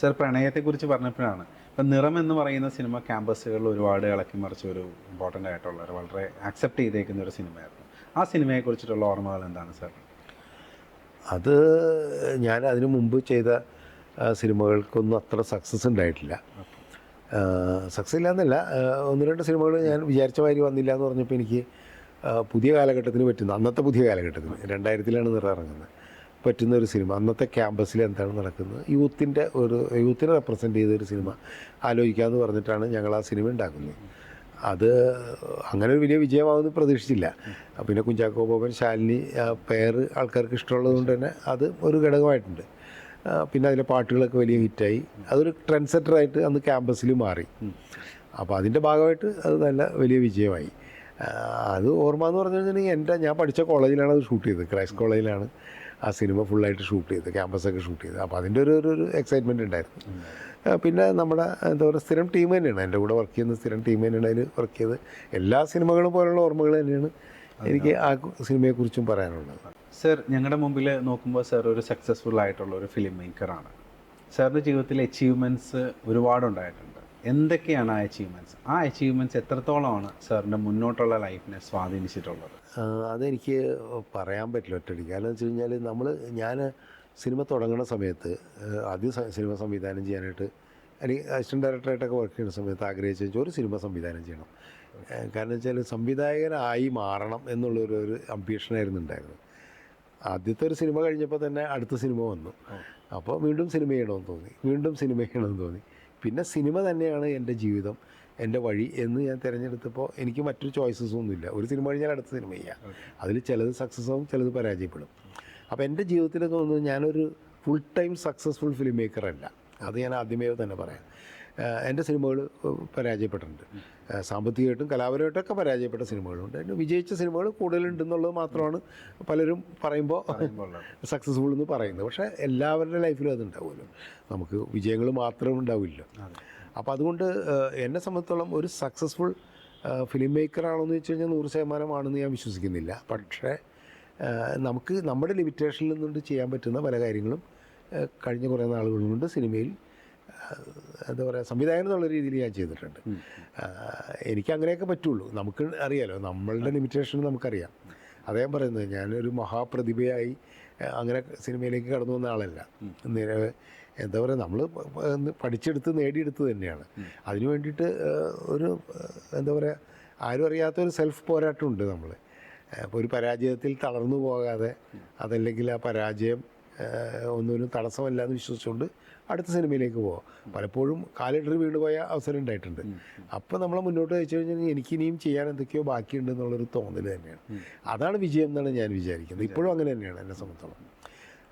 Sir പ്രണയത്തെക്കുറിച്ച് പറഞ്ഞപ്പോഴാണ്. ഇപ്പം നിറം എന്ന് പറയുന്ന സിനിമ ക്യാമ്പസുകളിൽ ഒരുപാട് ഇളക്കി മറിച്ച ഒരു ഇമ്പോർട്ടന്റ് ആയിട്ടുള്ള ഒരു വളരെ ആക്സെപ്റ്റ് ചെയ്തേക്കുന്ന ഒരു സിനിമയായിരുന്നു. ആ സിനിമയെ കുറിച്ചിട്ടുള്ള ഓർമ്മകൾ എന്താണ് സർ? അത് ഞാൻ അതിനു മുമ്പ് ചെയ്ത സിനിമകൾക്കൊന്നും അത്ര സക്സസ് ഉണ്ടായിട്ടില്ല. സക്സസ് ഇല്ലാന്നല്ല ഒന്ന് രണ്ട് സിനിമകൾ ഞാൻ വിചാരിച്ച മാതിരി വന്നില്ല എന്ന് പറഞ്ഞപ്പോൾ എനിക്ക് പുതിയ കാലഘട്ടത്തിന് പറ്റുന്നു അന്നത്തെ പുതിയ കാലഘട്ടത്തിന് രണ്ടായിരത്തിലാണ് നിറ ഇറങ്ങുന്നത്. പറ്റുന്ന ഒരു സിനിമ. അന്നത്തെ ക്യാമ്പസിൽ എന്താണ് നടക്കുന്നത്? യൂത്തിന്റെ ഒരു യൂത്തിനെ റെപ്രസെന്റ് ചെയ്ത ഒരു സിനിമ. ആലോചിക്കാമെന്ന് പറഞ്ഞിട്ടാണ് ഞങ്ങൾ ആ സിനിമ ഉണ്ടാക്കുന്നത്. അത് അങ്ങനെ ഒരു വലിയ വിജയമാവുമെന്ന് പ്രതീക്ഷിച്ചില്ല. പിന്നെ കുഞ്ചാക്കോ ബോബൻ ശാലിനി പേര് ആൾക്കാർക്ക് ഇഷ്ടമുള്ളത് കൊണ്ട് തന്നെ അത് ഒരു ഘടകമായിട്ടുണ്ട്. പിന്നെ അതിലെ പാട്ടുകളൊക്കെ വലിയ ഹിറ്റായി. അതൊരു ട്രെൻഡ് സെറ്ററായിട്ട് അന്ന് ക്യാമ്പസിൽ മാറി. അപ്പോൾ അതിന്റെ ഭാഗമായിട്ട് അത് നല്ല വലിയ വിജയമായി. അത് ഓർമ്മ എന്ന് പറഞ്ഞു കഴിഞ്ഞാൽ എന്റെ ഞാൻ പഠിച്ച കോളേജിലാണ് അത് ഷൂട്ട് ചെയ്തത്. ക്രൈസ്റ്റ് കോളേജിലാണ്. ആ സിനിമ ഫുള്ളായിട്ട് ഷൂട്ട് ചെയ്ത് ക്യാമ്പസൊക്കെ ഷൂട്ട് ചെയ്ത്. അപ്പോൾ അതിന്റെ ഒരു ഒരു- എക്സൈറ്റ്മെന്റ് ഉണ്ടായിരുന്നു. പിന്നെ നമ്മുടെ എന്താ പറയുക സ്ഥിരം ടീം തന്നെയാണ്. എന്റെ കൂടെ വർക്ക് ചെയ്യുന്ന സ്ഥിരം ടീം തന്നെയാണ് അതിൽ വർക്ക് ചെയ്ത്. എല്ലാ സിനിമകളും പോലുള്ള ഓർമ്മകൾ തന്നെയാണ് എനിക്ക് ആ സിനിമയെക്കുറിച്ചും പറയാനുള്ളത്. സർ ഞങ്ങളുടെ മുമ്പിൽ നോക്കുമ്പോൾ സർ ഒരു സക്സസ്ഫുൾ ആയിട്ടുള്ള ഒരു ഫിലിം മേക്കറാണ് സാറിന്റെ ജീവിതത്തിൽ അച്ചീവ്മെന്റ്സ് ഒരുപാടുണ്ടായിട്ടുണ്ട്. എന്തൊക്കെയാണ് ആ അച്ചീവ്മെന്റ്സ് ആ അച്ചീവ്മെന്റ്സ് എത്രത്തോളമാണ് സാറിന്റെ മുന്നോട്ടുള്ള ലൈഫിനെ സ്വാധീനിച്ചിട്ടുള്ളത്? അതെനിക്ക് പറയാൻ പറ്റില്ല ഒറ്റയടിക്ക്. കാരണം വെച്ച് കഴിഞ്ഞാൽ നമ്മൾ ഞാൻ സിനിമ തുടങ്ങുന്ന സമയത്ത് ആദ്യ സിനിമ സംവിധാനം ചെയ്യാനായിട്ട് അല്ലെങ്കിൽ അസിസ്റ്റന്റ് ഡയറക്ടറായിട്ടൊക്കെ വർക്ക് ചെയ്യുന്ന സമയത്ത് ആഗ്രഹിച്ചു വെച്ചാൽ ഒരു സിനിമ സംവിധാനം ചെയ്യണം. കാരണം വെച്ചാൽ സംവിധായകനായി മാറണം എന്നുള്ളൊരു ഒരു അംബീഷനായിരുന്നു ഉണ്ടായിരുന്നത്. ആദ്യത്തെ ഒരു സിനിമ കഴിഞ്ഞപ്പോൾ തന്നെ അടുത്ത സിനിമ വന്നു. അപ്പോൾ വീണ്ടും സിനിമ ചെയ്യണമെന്ന് തോന്നി. വീണ്ടും സിനിമ ചെയ്യണമെന്ന് തോന്നി. പിന്നെ സിനിമ തന്നെയാണ് എന്റെ ജീവിതം എന്റെ വഴി എന്ന് ഞാൻ തിരഞ്ഞെടുത്തപ്പോൾ എനിക്ക് മറ്റൊരു ചോയ്സസ് ഒന്നുമില്ല. ഒരു സിനിമ കഴിഞ്ഞാൽ അടുത്ത സിനിമ ചെയ്യാം. അതിൽ ചിലത് സക്സസ് ആവും ചിലത് പരാജയപ്പെടും. അപ്പോൾ എന്റെ ജീവിതത്തിൽ തോന്നുന്നത് ഞാനൊരു full time successful film maker അല്ല. അത് ഞാൻ ആദ്യമേ തന്നെ പറയാം. എന്റെ സിനിമകൾ പരാജയപ്പെട്ടിട്ടുണ്ട്. സാമ്പത്തികമായിട്ടും കലാപരമായിട്ടൊക്കെ പരാജയപ്പെട്ട സിനിമകളുണ്ട്. അതിന് വിജയിച്ച സിനിമകൾ കൂടുതലുണ്ടെന്നുള്ളത് മാത്രമാണ് പലരും പറയുമ്പോൾ സക്സസ്ഫുൾ എന്ന് പറയുന്നത്. പക്ഷേ എല്ലാവരുടെ ലൈഫിലും അതുണ്ടാവുമല്ലോ. നമുക്ക് വിജയങ്ങൾ മാത്രം ഉണ്ടാവില്ല. അപ്പോൾ അതുകൊണ്ട് എന്നെ സംബന്ധിച്ചോളം ഒരു സക്സസ്ഫുൾ ഫിലിം മേക്കറാണെന്ന് വെച്ച് കഴിഞ്ഞാൽ നൂറ് ശതമാനമാണെന്ന് ഞാൻ വിശ്വസിക്കുന്നില്ല. പക്ഷേ നമുക്ക് നമ്മുടെ ലിമിറ്റേഷനിൽ നിന്നുകൊണ്ട് ചെയ്യാൻ പറ്റുന്ന പല കാര്യങ്ങളും കഴിഞ്ഞ കുറേ നാളുകൾ കൊണ്ട് സിനിമയിൽ എന്താ പറയുക സംവിധായകൻ എന്നുള്ള രീതിയിൽ ഞാൻ ചെയ്തിട്ടുണ്ട്. എനിക്ക് അങ്ങനെയൊക്കെ പറ്റുള്ളൂ. നമുക്ക് അറിയാലോ നമ്മളുടെ ലിമിറ്റേഷൻ നമുക്കറിയാം. അദ്ദേഹം പറയുന്നത് ഞാനൊരു മഹാപ്രതിഭയായി അങ്ങനെ സിനിമയിലേക്ക് കടന്നു വന്ന ആളല്ല. എന്താ പറയുക നമ്മൾ പഠിച്ചെടുത്ത് നേടിയെടുത്ത് തന്നെയാണ്. അതിനു വേണ്ടിയിട്ട് ഒരു എന്താ പറയുക ആരും അറിയാത്ത ഒരു സെൽഫ് പോരാട്ടമുണ്ട് നമ്മൾ അപ്പോൾ ഒരു പരാജയത്തിൽ തളർന്നു പോകാതെ അതല്ലെങ്കിൽ ആ പരാജയം ഒന്നിനും തടസ്സമല്ല എന്ന് വിശ്വസിച്ചുകൊണ്ട് അടുത്ത സിനിമയിലേക്ക് പോകാം പലപ്പോഴും കാലിടറി വീണുപോയ അവസരം ഉണ്ടായിട്ടുണ്ട്. അപ്പോൾ നമ്മളെ മുന്നോട്ട് വെച്ച് കഴിഞ്ഞാൽ എനിക്കിനിയും ചെയ്യാൻ എന്തൊക്കെയോ ബാക്കിയുണ്ട് എന്നുള്ളൊരു തോന്നൽ തന്നെയാണ്. അതാണ് വിജയം എന്നാണ് ഞാൻ വിചാരിക്കുന്നത്. ഇപ്പോഴും അങ്ങനെ തന്നെയാണ് എന്നെ സംബന്ധിച്ചോളം.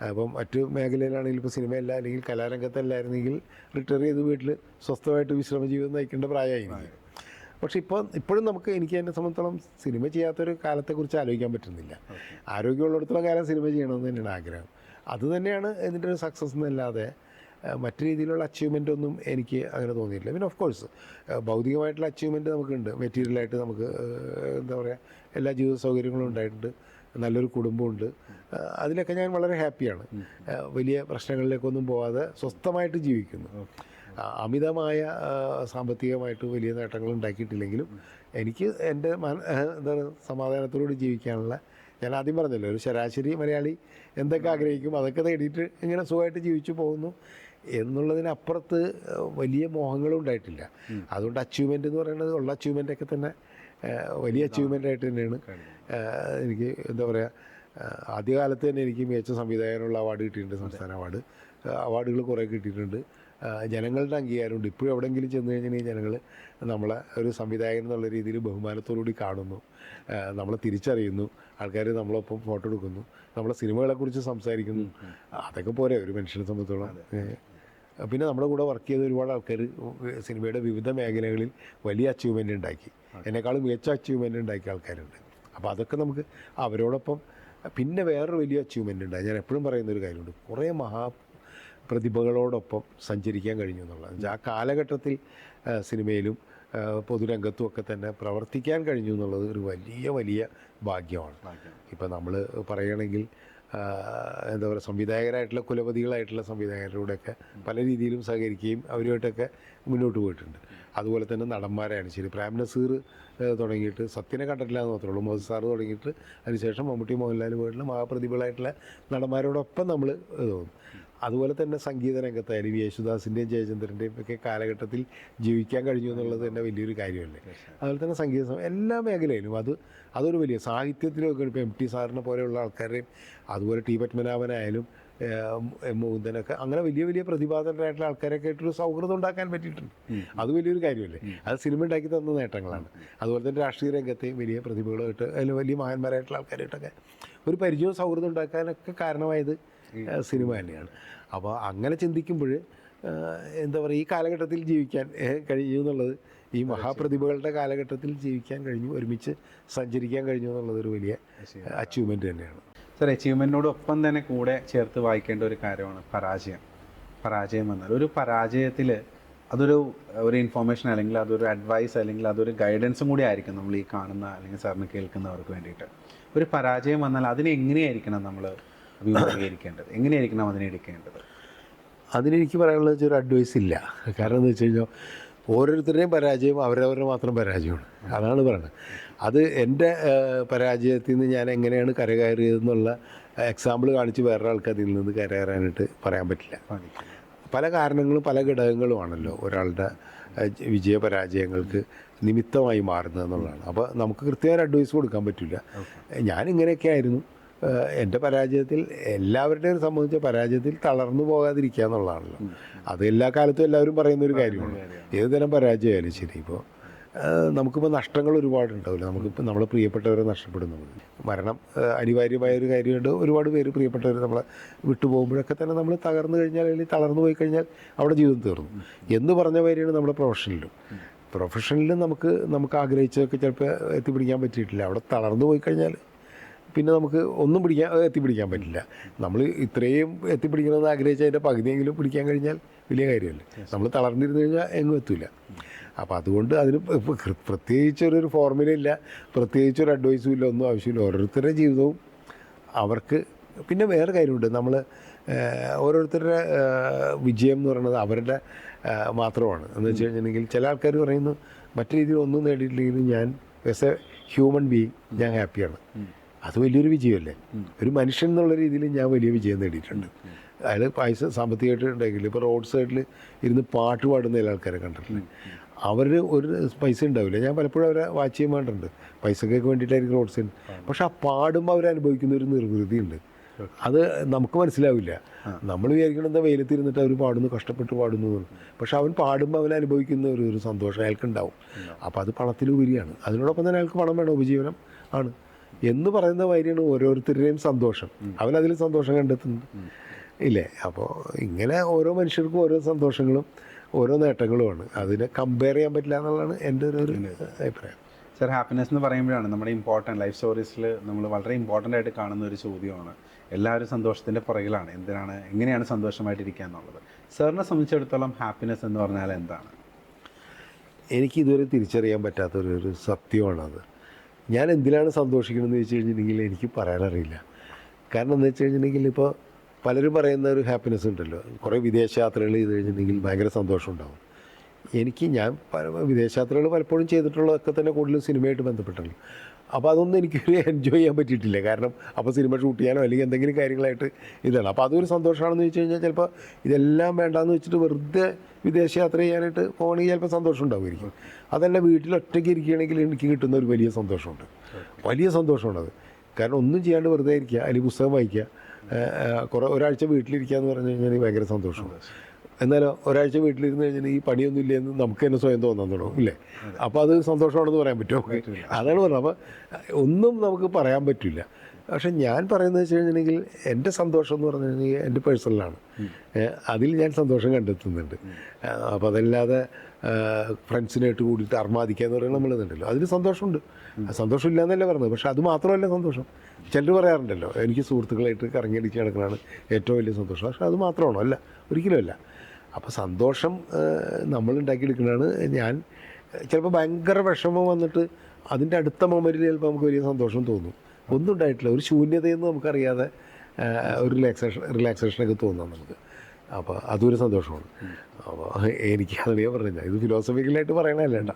അപ്പം മറ്റു മേഖലയിലാണെങ്കിൽ ഇപ്പോൾ സിനിമയല്ല അല്ലെങ്കിൽ കലാരംഗത്തല്ലായിരുന്നെങ്കിൽ റിട്ടയർ ചെയ്ത് വീട്ടിൽ സ്വസ്ഥമായിട്ട് വിശ്രമ ജീവിതം നയിക്കേണ്ട പ്രായമായി പക്ഷെ ഇപ്പോൾ ഇപ്പോഴും നമുക്ക് എനിക്ക് എന്നെ സംബന്ധിച്ചോളം സിനിമ ചെയ്യാത്തൊരു കാലത്തെക്കുറിച്ച് ആലോചിക്കാൻ പറ്റുന്നില്ല. ആരോഗ്യമുള്ളിടത്തോളം കാലം സിനിമ ചെയ്യണമെന്ന് തന്നെയാണ് ആഗ്രഹം. അത് തന്നെയാണ് ഇതിന്റെ ഒരു സക്സസ് എന്നല്ലാതെ മറ്റു രീതിയിലുള്ള അച്ചീവ്മെന്റ് ഒന്നും എനിക്ക് അങ്ങനെ തോന്നിയിട്ടില്ല. പിന്നെ ഓഫ് കോഴ്സ് ഭൗതികമായിട്ടുള്ള അച്ചീവ്മെന്റ് നമുക്കുണ്ട്. മെറ്റീരിയലായിട്ട് നമുക്ക് എന്താ പറയുക എല്ലാ ജീവിത സൗകര്യങ്ങളും ഉണ്ടായിട്ടുണ്ട്. നല്ലൊരു കുടുംബമുണ്ട്. അതിലൊക്കെ ഞാൻ വളരെ ഹാപ്പിയാണ്. വലിയ പ്രശ്നങ്ങളിലേക്കൊന്നും പോവാതെ സ്വസ്ഥമായിട്ട് ജീവിക്കുന്നു. അമിതമായ സാമ്പത്തികമായിട്ട് വലിയ നേട്ടങ്ങൾ ഉണ്ടാക്കിയിട്ടില്ലെങ്കിലും എനിക്ക് എന്റെ മന എന്താണ് സമാധാനത്തോടുകൂടി ജീവിക്കാനുള്ള ഞാൻ ആദ്യം പറഞ്ഞല്ലോ ഒരു ശരാശരി മലയാളി എന്തൊക്കെ ആഗ്രഹിക്കും അതൊക്കെ നേടിയിട്ട് ഇങ്ങനെ സുഖമായിട്ട് ജീവിച്ചു പോകുന്നു എന്നുള്ളതിനപ്പുറത്ത് വലിയ മോഹങ്ങളും ഉണ്ടായിട്ടില്ല. അതുകൊണ്ട് അച്ചീവ്മെന്റ് എന്ന് പറയുന്നത് ഉള്ള അച്ചീവ്മെന്റ് ഒക്കെ തന്നെ വലിയ അച്ചീവ്മെന്റ് ആയിട്ട് തന്നെയാണ്. എനിക്ക് എന്താ പറയുക ആദ്യകാലത്ത് തന്നെ എനിക്ക് മികച്ച സംവിധായകനുള്ള അവാർഡ് കിട്ടിയിട്ടുണ്ട് സംസ്ഥാന അവാർഡ് അവാർഡുകൾ കുറേ കിട്ടിയിട്ടുണ്ട്. ജനങ്ങളുടെ അംഗീകാരമുണ്ട്. ഇപ്പോഴും എവിടെയെങ്കിലും ചെന്ന് കഴിഞ്ഞാൽ ജനങ്ങൾ നമ്മളെ ഒരു സംവിധായകൻ എന്നുള്ള രീതിയിൽ ബഹുമാനത്തോടുകൂടി കാണുന്നു. നമ്മളെ തിരിച്ചറിയുന്നു. ആൾക്കാർ നമ്മളൊപ്പം ഫോട്ടോ എടുക്കുന്നു. നമ്മളെ സിനിമകളെക്കുറിച്ച് സംസാരിക്കുന്നു. അതൊക്കെ പോരെ ഒരു മനുഷ്യനെ സംബന്ധിച്ചോളം. പിന്നെ നമ്മുടെ കൂടെ വർക്ക് ചെയ്ത ഒരുപാട് ആൾക്കാർ സിനിമയുടെ വിവിധ മേഖലകളിൽ വലിയ അച്ചീവ്മെന്റ് ഉണ്ടാക്കി. എന്നെക്കാളും മികച്ച അച്ചീവ്മെന്റ് ഉണ്ടാക്കിയ ആൾക്കാരുണ്ട്. അപ്പോൾ അതൊക്കെ നമുക്ക് അവരോടൊപ്പം പിന്നെ വേറൊരു വലിയ അച്ചീവ്മെന്റ് ഉണ്ടായി ഞാൻ എപ്പോഴും പറയുന്ന ഒരു കാര്യമുണ്ട്. കുറേ മഹാ പ്രതിഭകളോടൊപ്പം സഞ്ചരിക്കാൻ കഴിഞ്ഞു എന്നുള്ളത് ആ കാലഘട്ടത്തിൽ സിനിമയിലും പൊതുരംഗത്തും ഒക്കെ തന്നെ പ്രവർത്തിക്കാൻ കഴിഞ്ഞു എന്നുള്ളത് ഒരു വലിയ വലിയ ഭാഗ്യമാണ്. ഇപ്പം നമ്മൾ പറയുകയാണെങ്കിൽ എന്താ പറയുക സംവിധായകരായിട്ടുള്ള കുലപതികളായിട്ടുള്ള സംവിധായകരോടൊക്കെ പല രീതിയിലും സഹകരിക്കുകയും അവരുമായിട്ടൊക്കെ മുന്നോട്ട് പോയിട്ടുണ്ട്. അതുപോലെ തന്നെ നടന്മാരാണ് ശരി പ്രേം നസീർ തുടങ്ങിയിട്ട് സത്യനെ കണ്ടിട്ടില്ല എന്ന് മാത്രമേ ഉള്ളൂ. മോദി സാറ് തുടങ്ങിയിട്ട് അതിനുശേഷം മമ്മൂട്ടി മോഹൻലാൽ പോയിട്ടുള്ള മഹാപ്രതിഭകളായിട്ടുള്ള നടന്മാരോടൊപ്പം നമ്മൾ തോന്നും. അതുപോലെ തന്നെ സംഗീത രംഗത്തായാലും യേശുദാസിന്റെയും ജയചന്ദ്രന്റെയും ഒക്കെ കാലഘട്ടത്തിൽ ജീവിക്കാൻ കഴിഞ്ഞു എന്നുള്ളത് തന്നെ വലിയൊരു കാര്യമല്ലേ? അതുപോലെ തന്നെ സംഗീത എല്ലാ മേഖലയിലും അത് അതൊരു വലിയ സാഹിത്യത്തിലൊക്കെ ഇപ്പോൾ എം ടി സാറിനെ പോലെയുള്ള ആൾക്കാരെയും അതുപോലെ ടി പത്മനാഭനായാലും മുകുന്ദനൊക്കെ അങ്ങനെ വലിയ വലിയ പ്രതിഭാതരായിട്ടുള്ള ആൾക്കാരൊക്കെ ആയിട്ടൊരു സൗഹൃദം ഉണ്ടാക്കാൻ പറ്റിയിട്ടുണ്ട്. അത് വലിയൊരു കാര്യമല്ലേ? അത് സിനിമ ഉണ്ടാക്കി തന്ന നേട്ടങ്ങളാണ്. അതുപോലെ തന്നെ രാഷ്ട്രീയ രംഗത്തെയും വലിയ പ്രതിഭകളുമായിട്ട് അല്ലെങ്കിൽ വലിയ മഹാന്മാരായിട്ടുള്ള ആൾക്കാരായിട്ടൊക്കെ ഒരു പരിചയവും സൗഹൃദം ഉണ്ടാക്കാനൊക്കെ കാരണമായത് സിനിമ തന്നെയാണ്. അപ്പോൾ അങ്ങനെ ചിന്തിക്കുമ്പോൾ എന്താ പറയുക ഈ കാലഘട്ടത്തിൽ ജീവിക്കാൻ കഴിഞ്ഞു കഴിയും എന്നുള്ളത് ഈ മഹാപ്രതിഭകളുടെ കാലഘട്ടത്തിൽ ജീവിക്കാൻ കഴിഞ്ഞു ഒരുമിച്ച് സഞ്ചരിക്കാൻ കഴിഞ്ഞു എന്നുള്ളത് ഒരു വലിയ അച്ചീവ്മെന്റ് തന്നെയാണ്. സർ അച്ചീവ്മെന്റിനോടൊപ്പം തന്നെ കൂടെ ചേർത്ത് വായിക്കേണ്ട ഒരു കാര്യമാണ് പരാജയം. പരാജയം എന്നാൽ ഒരു പരാജയത്തിൽ അതൊരു ഒരു ഇൻഫോർമേഷൻ അല്ലെങ്കിൽ അതൊരു അഡ്വൈസ് അല്ലെങ്കിൽ അതൊരു ഗൈഡൻസും കൂടി ആയിരിക്കും നമ്മൾ ഈ കാണുന്ന അല്ലെങ്കിൽ സാറിന് കേൾക്കുന്നവർക്ക് വേണ്ടിയിട്ട്. ഒരു പരാജയം വന്നാൽ അതിനെ എങ്ങനെയായിരിക്കണം നമ്മൾ അഭിമുഖീകരിക്കേണ്ടത് എങ്ങനെയായിരിക്കണം അതിനെ എടുക്കേണ്ടത്? അതിനെനിക്ക് പറയാനുള്ളത് വെച്ചാൽ ഒരു അഡ്വൈസ് ഇല്ല. കാരണം എന്ന് വെച്ച് കഴിഞ്ഞാൽ ഓരോരുത്തരുടെയും പരാജയം അവരവരുടെ മാത്രം പരാജയമാണ്. അതാണ് പറയുന്നത് അത് എന്റെ പരാജയത്തിൽ നിന്ന് ഞാൻ എങ്ങനെയാണ് കരകയറിയതെന്നുള്ള എക്സാമ്പിൾ കാണിച്ച് വേറെ ആൾക്ക് അതിൽ നിന്ന് കരകയറാനായിട്ട് പറയാൻ പറ്റില്ല. പല കാരണങ്ങളും പല ഘടകങ്ങളുമാണല്ലോ ഒരാളുടെ വിജയപരാജയങ്ങൾക്ക് വിജയ പരാജയങ്ങൾക്ക് നിമിത്തമായി മാറുന്നത് എന്നുള്ളതാണ്. അപ്പോൾ നമുക്ക് കൃത്യമായ അഡ്വൈസ് കൊടുക്കാൻ പറ്റില്ല ഞാൻ ഇങ്ങനെയൊക്കെ ആയിരുന്നു. എന്റെ പരാജയത്തിൽ എല്ലാവരുടെയും സംബന്ധിച്ച പരാജയത്തിൽ തളർന്നു പോകാതിരിക്കുക എന്നുള്ളതാണല്ലോ. അത് എല്ലാ കാലത്തും എല്ലാവരും പറയുന്ന ഒരു കാര്യമാണ്. ഏത് തരം പരാജയമായാലും ശരി ഇപ്പോൾ നമുക്കിപ്പോൾ നഷ്ടങ്ങൾ ഒരുപാട് ഒരുപാടുണ്ടാവില്ല. നമുക്കിപ്പോൾ നമ്മളെ പ്രിയപ്പെട്ടവരെ നഷ്ടപ്പെടുന്നു മരണം അനിവാര്യമായ ഒരു കാര്യമുണ്ട്. ഒരുപാട് പേര് പ്രിയപ്പെട്ടവർ നമ്മളെ വിട്ടുപോകുമ്പോഴൊക്കെ തന്നെ നമ്മൾ തകർന്നു കഴിഞ്ഞാൽ അല്ലെങ്കിൽ തളർന്നു പോയി കഴിഞ്ഞാൽ അവിടെ ജീവിതം തീർന്നു. എന്ന് പറഞ്ഞ കാര്യമാണ് നമ്മുടെ പ്രൊഫഷനിലും. പ്രൊഫഷനിലും നമുക്ക് നമുക്ക് ആഗ്രഹിച്ചതൊക്കെ ചിലപ്പോൾ എത്തിപ്പിടിക്കാൻ പറ്റിയിട്ടില്ല. അവിടെ തളർന്നു പോയി കഴിഞ്ഞാൽ പിന്നെ നമുക്ക് ഒന്നും പിടിക്കാൻ എത്തിപ്പിടിക്കാൻ പറ്റില്ല. നമ്മൾ ഇത്രയും എത്തിപ്പിടിക്കണമെന്ന് ആഗ്രഹിച്ച അതിന്റെ പകുതിയെങ്കിലും പിടിക്കാൻ കഴിഞ്ഞാൽ വലിയ കാര്യമല്ലേ. നമ്മൾ തളർന്നിരുന്നു കഴിഞ്ഞാൽ എങ്ങും എത്തില്ല അപ്പോൾ അതുകൊണ്ട് അതിന് പ്രത്യേകിച്ച് ഒരു ഫോർമുല ഇല്ല. പ്രത്യേകിച്ച് ഒരു അഡ്വൈസും ഇല്ല ഒന്നും ആവശ്യമില്ല. ഓരോരുത്തരുടെ ജീവിതവും അവർക്ക് പിന്നെ വേറെ കാര്യമുണ്ട്. നമ്മൾ ഓരോരുത്തരുടെ വിജയം എന്ന് പറയുന്നത് അവരുടെ മാത്രമാണ്. എന്ന് വെച്ച് കഴിഞ്ഞിട്ടുണ്ടെങ്കിൽ ചില ആൾക്കാർ പറയുന്നു മറ്റു രീതിയിൽ ഒന്നും നേടിയിട്ടില്ലെങ്കിലും ഞാൻ ആസ് എ ഹ്യൂമൻ ബീങ് ഞാൻ ഹാപ്പിയാണ് അത് വലിയൊരു വിജയമല്ലേ? ഒരു മനുഷ്യൻ എന്നുള്ള രീതിയിൽ ഞാൻ വലിയ വിജയം നേടിയിട്ടുണ്ട്. അയാൾ പൈസ സാമ്പത്തികമായിട്ട് ഉണ്ടെങ്കിൽ ഇപ്പോൾ റോഡ് സൈഡിൽ ഇരുന്ന് പാട്ട് പാടുന്ന ചില ആൾക്കാരെ കണ്ടിട്ടില്ലേ അവർ ഒരു പൈസ ഉണ്ടാവില്ല. ഞാൻ പലപ്പോഴും അവരെ വാച്ച് ചെയ്യാൻ വേണ്ടിട്ടുണ്ട് പൈസക്കൊക്കെ വേണ്ടിയിട്ടായിരിക്കും റോഡ് സൈഡ്. പക്ഷെ ആ പാടുമ്പോൾ അവർ അനുഭവിക്കുന്ന ഒരു നിർവൃതിയുണ്ട്. അത് നമുക്ക് മനസ്സിലാവില്ല. നമ്മൾ വിചാരിക്കണം എന്താ വെയിലത്തിരുന്നിട്ട് അവർ പാടുന്നു കഷ്ടപ്പെട്ട് പാടുന്നു പക്ഷെ അവൻ പാടുമ്പോൾ അവൻ അനുഭവിക്കുന്ന ഒരു ഒരു സന്തോഷം അയാൾക്കുണ്ടാവും. അപ്പോൾ അത് പണത്തിലുപരിയാണ്. അതിനോടൊപ്പം തന്നെ അയാൾക്ക് പണം വേണം ഉപജീവനം ആണ്. എന്ന് പറയുന്ന മാതിരിയാണ് ഓരോരുത്തരുടെയും സന്തോഷം. അവൻ അതിൽ സന്തോഷം കണ്ടെത്തുന്നുണ്ട് ഇല്ലേ? അപ്പോൾ ഇങ്ങനെ ഓരോ മനുഷ്യർക്കും ഓരോ സന്തോഷങ്ങളും ഓരോ നേട്ടങ്ങളുമാണ്. അതിനെ കമ്പയർ ചെയ്യാൻ പറ്റില്ല എന്നുള്ളതാണ് എന്റെ ഒരു അഭിപ്രായം. സർ ഹാപ്പിനെസ് എന്ന് പറയുമ്പോഴാണ് നമ്മുടെ ഇമ്പോർട്ടന്റ് ലൈഫ് സ്റ്റോറീസിൽ നമ്മൾ വളരെ ഇമ്പോർട്ടന്റ് ആയിട്ട് കാണുന്ന ഒരു ചോദ്യമാണ്. എല്ലാവരും സന്തോഷത്തിന്റെ പുറകിലാണ്. എന്തിനാണ് എങ്ങനെയാണ് സന്തോഷമായിട്ടിരിക്കുക എന്നുള്ളത്? സാറിനെ സംബന്ധിച്ചിടത്തോളം ഹാപ്പിനെസ് എന്ന് പറഞ്ഞാൽ എന്താണ്? എനിക്ക് ഇതുവരെ തിരിച്ചറിയാൻ പറ്റാത്തൊരു ഒരു സത്യമാണത്. ഞാൻ എന്തിനാണ് സന്തോഷിക്കണമെന്ന് ചോദിച്ചു കഴിഞ്ഞിട്ടുണ്ടെങ്കിൽ എനിക്ക് പറയാനറിയില്ല. കാരണം എന്ന് വെച്ച് കഴിഞ്ഞിട്ടുണ്ടെങ്കിൽ ഇപ്പോൾ പലരും പറയുന്ന ഒരു ഹാപ്പിനെസ് ഉണ്ടല്ലോ. കുറേ വിദേശ യാത്രകൾ ചെയ്ത് കഴിഞ്ഞിട്ടുണ്ടെങ്കിൽ ഭയങ്കര സന്തോഷം ഉണ്ടാവും. എനിക്ക് ഞാൻ പല- വിദേശ യാത്രകൾ പലപ്പോഴും ചെയ്തിട്ടുള്ളതൊക്കെ തന്നെ കൂടുതലും സിനിമയായിട്ട് ബന്ധപ്പെട്ടല്ലോ അപ്പോൾ അതൊന്നും എനിക്ക് എൻജോയ് ചെയ്യാൻ പറ്റിയിട്ടില്ല. കാരണം അപ്പോൾ സിനിമ ഷൂട്ട് ചെയ്യാനോ അല്ലെങ്കിൽ എന്തെങ്കിലും കാര്യങ്ങളായിട്ട് ഇതാണ്. അപ്പോൾ അതൊരു സന്തോഷമാണെന്ന് വെച്ച് കഴിഞ്ഞാൽ ചിലപ്പോൾ ഇതെല്ലാം വേണ്ടാന്ന് വെച്ചിട്ട് വെറുതെ വിദേശ യാത്ര ചെയ്യാനായിട്ട് പോകണമെങ്കിൽ ചിലപ്പോൾ സന്തോഷം ഉണ്ടാവുമായിരിക്കും. അതല്ല വീട്ടിൽ ഒറ്റയ്ക്ക് ഇരിക്കുകയാണെങ്കിൽ എനിക്ക് കിട്ടുന്ന ഒരു വലിയ സന്തോഷമുണ്ട്. വലിയ സന്തോഷമാണത് കാരണം ഒന്നും ചെയ്യാണ്ട് വെറുതെ ഇരിക്കുക അല്ലെങ്കിൽ പുസ്തകം വായിക്കുക കുറേ ഒരാഴ്ച വീട്ടിലിരിക്കുക എന്ന് പറഞ്ഞു കഴിഞ്ഞാൽ ഭയങ്കര സന്തോഷമാണ്. എന്നാലോ ഒരാഴ്ച വീട്ടിലിരുന്ന് കഴിഞ്ഞാൽ ഈ പണിയൊന്നും ഇല്ലെന്ന് നമുക്ക് തന്നെ സ്വയം തോന്നാൻ തുടങ്ങും ഇല്ലേ? അപ്പോൾ അത് സന്തോഷമാണെന്ന് പറയാൻ പറ്റുമോ? അതാണ് പറഞ്ഞത്. അപ്പോൾ ഒന്നും നമുക്ക് പറയാൻ പറ്റില്ല. പക്ഷെ ഞാൻ പറയുന്നത് വെച്ച് കഴിഞ്ഞിട്ടുണ്ടെങ്കിൽ എന്റെ സന്തോഷം എന്ന് പറഞ്ഞു കഴിഞ്ഞാൽ എന്റെ പേഴ്സണലാണ് അതിൽ ഞാൻ സന്തോഷം കണ്ടെത്തുന്നുണ്ട്. അപ്പോൾ അതല്ലാതെ ഫ്രണ്ട്സിനായിട്ട് കൂടിയിട്ട് അർമാദിക്കുക എന്ന് പറയുന്നത് നമ്മളിതുണ്ടല്ലോ അതിന് സന്തോഷമുണ്ട്. സന്തോഷം സന്തോഷമില്ല എന്നല്ല പറഞ്ഞത്. പക്ഷെ അത് മാത്രമല്ല സന്തോഷം. ചിലർ പറയാറുണ്ടല്ലോ എനിക്ക് സുഹൃത്തുക്കളായിട്ട് കറങ്ങിയടിച്ച് നടക്കുന്നതാണ് ഏറ്റവും വലിയ സന്തോഷം. പക്ഷെ അത് മാത്രമാണോ? അല്ല ഒരിക്കലും അല്ല. അപ്പോൾ സന്തോഷം നമ്മൾ ഉണ്ടാക്കിയെടുക്കുന്നതാണ് ഞാൻ ചിലപ്പോൾ ഭയങ്കര വിഷമം വന്നിട്ട് അതിന്റെ അടുത്ത മൊമെന്റിൽ ചിലപ്പോൾ നമുക്ക് വലിയ സന്തോഷം തോന്നും. ഒന്നും ഉണ്ടായിട്ടില്ല. ഒരു ശൂന്യതയെന്ന് നമുക്കറിയാതെ ഒരു റിലാക്സേഷൻ റിലാക്സേഷനൊക്കെ തോന്നാം നമുക്ക്. അപ്പോൾ അതൊരു സന്തോഷമാണ്. അപ്പോൾ എനിക്ക് അതിനെ പറഞ്ഞില്ല. ഇത് ഫിലോസഫിക്കലായിട്ട് പറയണതല്ല കേട്ടോ.